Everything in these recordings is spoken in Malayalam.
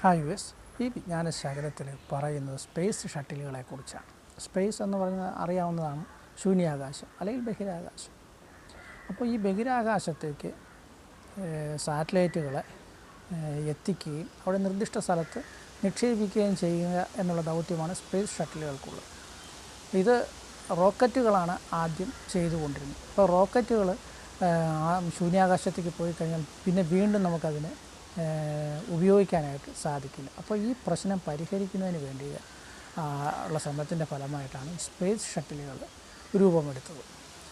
ഹായ് യു എസ് ഈ വിജ്ഞാന ശകലത്തിൽ പറയുന്നത് സ്പേസ് ഷട്ടിലുകളെ കുറിച്ചാണ് സ്പേസ് എന്ന് പറയുന്നത് അറിയാവുന്നതാണ് ശൂന്യാകാശം അല്ലെങ്കിൽ ബഹിരാകാശം. അപ്പോൾ ഈ ബഹിരാകാശത്തേക്ക് സാറ്റലൈറ്റുകളെ എത്തിക്കുകയും അവിടെ നിർദ്ദിഷ്ട സ്ഥലത്ത് നിക്ഷേപിക്കുകയും ചെയ്യുക എന്നുള്ള ദൗത്യമാണ് സ്പേസ് ഷട്ടിലുകൾക്കുള്ളത് ഇത് റോക്കറ്റുകളാണ് ആദ്യം ചെയ്തുകൊണ്ടിരുന്നത്. അപ്പോൾ റോക്കറ്റുകൾ ശൂന്യാകാശത്തേക്ക് പോയി കഴിഞ്ഞാൽ പിന്നെ വീണ്ടും നമുക്കതിനെ ഉപയോഗിക്കാനായിട്ട് സാധിക്കില്ല. അപ്പോൾ ഈ പ്രശ്നം പരിഹരിക്കുന്നതിന് വേണ്ടി ഉള്ള ശ്രമത്തിന്റെ ഫലമായിട്ടാണ് സ്പേസ് ഷട്ടിലുകൾ രൂപമെടുത്തത്.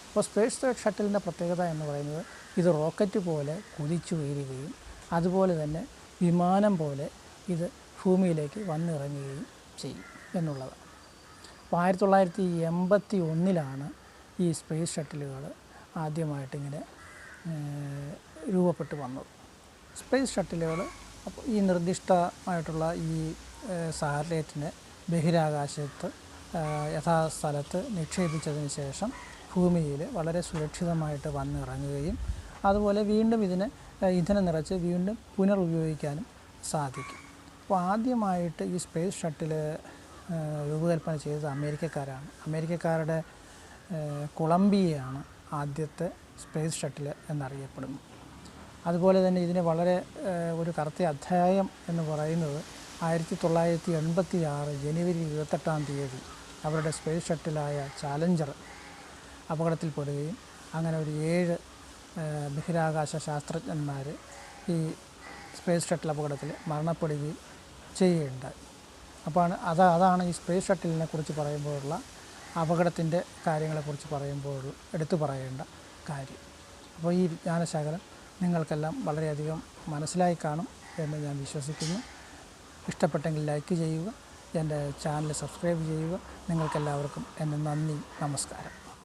അപ്പോൾ സ്പേസ് ഷട്ടിലിന്റെ പ്രത്യേകത എന്ന് പറയുന്നത് ഇത് റോക്കറ്റ് പോലെ കുതിച്ചു ഉയരുകയും അതുപോലെ തന്നെ വിമാനം പോലെ ഇത് ഭൂമിയിലേക്ക് വന്നിറങ്ങുകയും ചെയ്യും എന്നുള്ളതാണ്. അപ്പോൾ ആയിരത്തി തൊള്ളായിരത്തി എൺപത്തി ഒന്നിലാണ് ഈ സ്പേസ് ഷട്ടിലുകൾ ആദ്യമായിട്ടിങ്ങനെ രൂപപ്പെട്ട് വന്നത്. സ്പേസ് ഷട്ടിലുകൾ. അപ്പോൾ ഈ നിർദ്ദിഷ്ടമായിട്ടുള്ള ഈ സാറ്റലൈറ്റിനെ ബഹിരാകാശത്ത് യഥാസ്ഥലത്ത് നിക്ഷേപിച്ചതിന് ശേഷം ഭൂമിയിൽ വളരെ സുരക്ഷിതമായിട്ട് വന്നിറങ്ങുകയും അതുപോലെ വീണ്ടും ഇതിനെ ഇന്ധനം നിറച്ച് വീണ്ടും പുനരുപയോഗിക്കാനും സാധിക്കും. അപ്പോൾ ആദ്യമായിട്ട് ഈ സ്പേസ് ഷട്ടിൽ രൂപകൽപ്പന ചെയ്തത് അമേരിക്കക്കാരാണ്. അമേരിക്കക്കാരുടെ കൊളംബിയയാണ് ആദ്യത്തെ സ്പേസ് ഷട്ടിൽ എന്നറിയപ്പെടുന്നത്. അതുപോലെ തന്നെ ഇതിന് വളരെ ഒരു കറുത്ത അധ്യായം എന്ന് പറയുന്നത് ആയിരത്തി തൊള്ളായിരത്തി എൺപത്തി ആറ് ജനുവരി ഇരുപത്തെട്ടാം തീയതി അവരുടെ സ്പേസ് ഷട്ടിലായ ചാലഞ്ചർ അപകടത്തിൽപ്പെടുകയും അങ്ങനെ ഒരു ഏഴ് ബഹിരാകാശ ശാസ്ത്രജ്ഞന്മാർ ഈ സ്പേസ് ഷട്ടിൽ അപകടത്തിൽ മരണപ്പെടുകയും ചെയ്യുകയുണ്ടായി അപ്പോൾ അത് അതാണ് ഈ സ്പേസ് ഷട്ടിലിനെ കുറിച്ച് പറയുമ്പോഴുള്ള അപകടത്തിന്റെ കാര്യങ്ങളെക്കുറിച്ച് പറയുമ്പോൾ എടുത്തു പറയേണ്ട കാര്യം. അപ്പോൾ ഈ വിജ്ഞാനശകലം നിങ്ങൾക്കെല്ലാം വളരെയധികം മനസ്സിലായി കാണും എന്ന് ഞാൻ വിശ്വസിക്കുന്നു. ഇഷ്ടപ്പെട്ടെങ്കിൽ ലൈക്ക് ചെയ്യുക എന്റെ ചാനൽ സബ്സ്ക്രൈബ് ചെയ്യുക. നിങ്ങൾക്കെല്ലാവർക്കും എന്റെ നന്ദി നമസ്കാരം.